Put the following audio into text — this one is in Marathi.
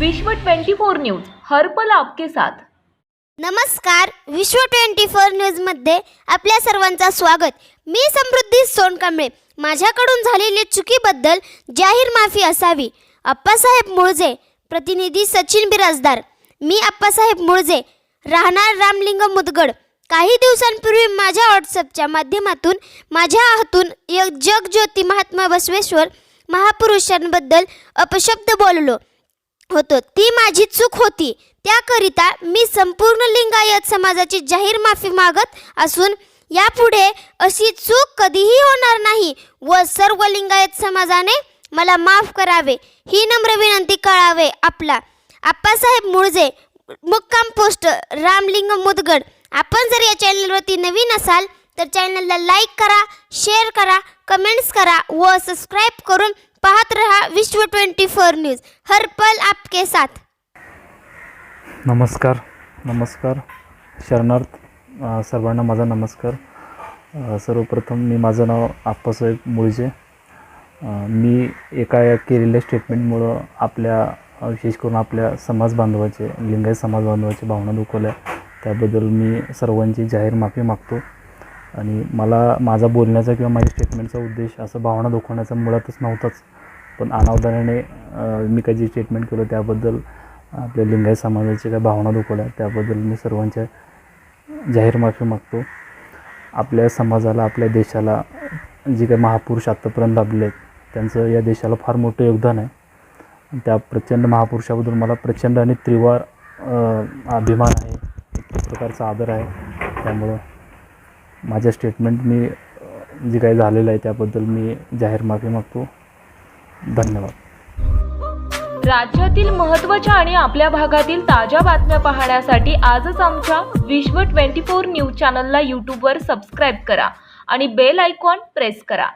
विश्व 24 न्यूज हर्पल आपके साथ. नमस्कार विश्व ट्वेंटी फोर न्यूजमध्ये आपल्या सर्वांचा स्वागत. मी समृद्धी सोनकांबळे. माझ्याकडून झालेल्या चुकीबद्दल जाहीर माफी असावी. अप्पासाहेब मुळजे प्रतिनिधी सचिन बिराजदार. मी अप्पासाहेब मुळजे राहणार रामलिंग मुदगड. काही दिवसांपूर्वी माझ्या व्हॉट्सअपच्या माध्यमातून माझ्या हातून एक जगज्योती महात्मा बसवेश्वर महापुरुषांबद्दल अपशब्द बोललो. होतो. ती माझी चूक होती. त्याकरिता मी संपूर्ण लिंगायत समाजाची जाहीर माफी मागत असून यापुढे अशी चूक कधीही होणार नाही व सर्व लिंगायत समाजाने मला माफ करावे. ही नम्र विनंती कळावे आपला. आप्पासाहेब मुळजे मुक्काम पोस्ट रामलिंग मुदगड. आपण जर या चॅनलवरती नवीन असाल तर चॅनलला लाईक करा शेअर करा कमेंट्स करा व सबस्क्राईब करून पाहत रहा विश्व ट्वेंटी फोर न्यूज. हर पल आपके साथ. नमस्कार नमस्कार. शरणार्थ अ, सर्वांना माझा नमस्कार. अ, सर्वप्रथम मी माझं नाव आप्पासाहेब मुळजे. अ, मी एका या केलेल्या स्टेटमेंटमुळं आपल्या अ, विशेष करून आपल्या समाज बांधवाचे लिंगायत समाज भावना दुखवल्या. त्याबद्दल मी सर्वांची जाहीर माफी मागतो. आणि मला माझा बोलण्याचा किंवा माझ्या स्टेटमेंटचा उद्देश असं भावना दुखवण्याचा मुळातच नव्हताच. पण अनावधानाने मी काही जे स्टेटमेंट केलं त्याबद्दल आपल्या लिंगायत समाजाच्या काही भावना दुखवल्या त्याबद्दल मी सर्वांच्या जाहीर माफी मागतो. आपल्या समाजाला आपल्या देशाला जे काही महापुरुष आत्तापर्यंत लाभले आहेत त्यांचं या देशाला फार मोठं योगदान आहे. त्या प्रचंड महापुरुषाबद्दल मला प्रचंड आणि त्रिवार अभिमान आहे एक प्रकारचा आदर आहे. त्यामुळं माझ्या स्टेटमेंट मी जे काही झालेलं आहे त्याबद्दल मी जाहीर माफी मागतो. धन्यवाद. राज्यातील महत्त्वाच्या आणि आपल्या भागातील ताज्या बातम्या पाहण्यासाठी आजच आमच्या विश्व 24 न्यूज चॅनलला यूट्यूबवर सबस्क्राईब करा आणि बेल आयकॉन प्रेस करा.